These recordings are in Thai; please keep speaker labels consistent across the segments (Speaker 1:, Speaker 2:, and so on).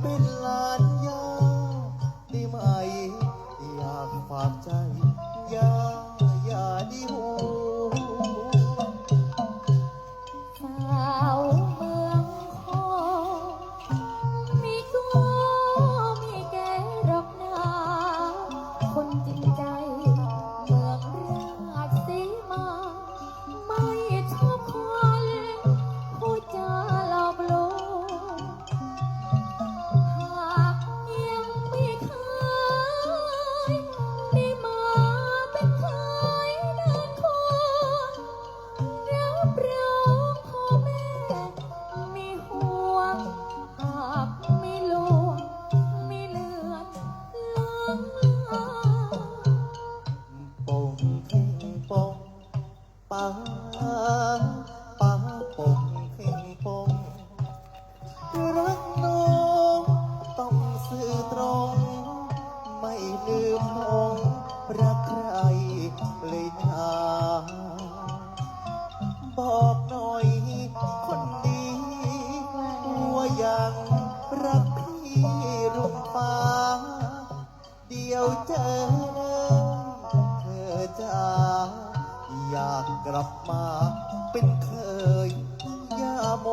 Speaker 1: เป็นลานยาได้ไหมอยากฝากใจ
Speaker 2: ป้า
Speaker 1: ป้าปงเข่งปงรักน้องต้องสื่อตรง ไม่ลืมพงรักใครเลยนะบอกหน่อยคนดีว่ายังรักพี่รุ่งฟ้า เดียวเจอ กลับมาเป็นเคยย่าโม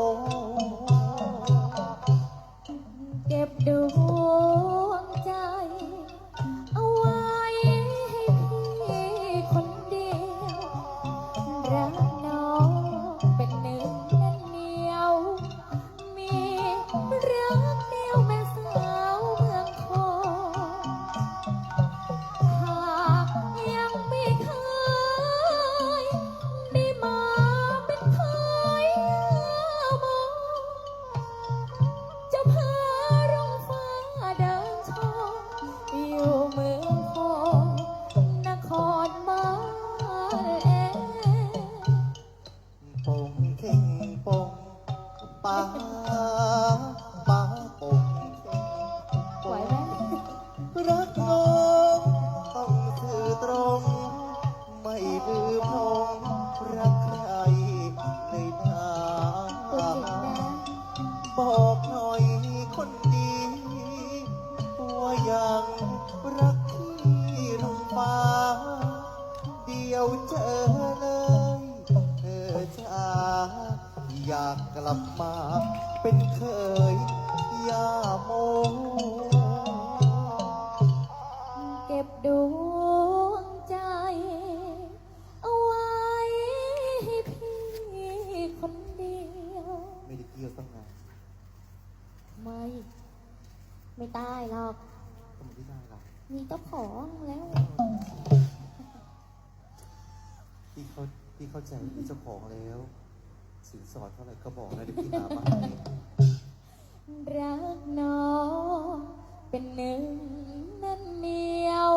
Speaker 2: อยู่เมืองคงนครบ้านแอ
Speaker 1: ปงเข่งปงป้าป้าปงเข่งป
Speaker 2: ไหว
Speaker 1: ง
Speaker 2: ไหม
Speaker 1: รักน้อง เดียวเจอเลยเธอจ้าอยากกลับมาเป็นเคยยาโม
Speaker 2: เก็บดวงใจ เอาไว้ให้พี่คนเดียว
Speaker 1: ไม่ได้เกี่ยวตั้งนาน
Speaker 2: ไม่ ไม่ตายหรอก
Speaker 1: ทำไมไม่ได้ล่ะ
Speaker 2: มีเจ้าของแล้ว
Speaker 1: พี่เขาพี่เข้าใจมีเจ้าของแล้ว สินสอดเท่าไหร่ก็บอกนะเดี๋ยวพี่หามาให้
Speaker 2: รักน้องเป็นหนึ่งนั่นเหนียว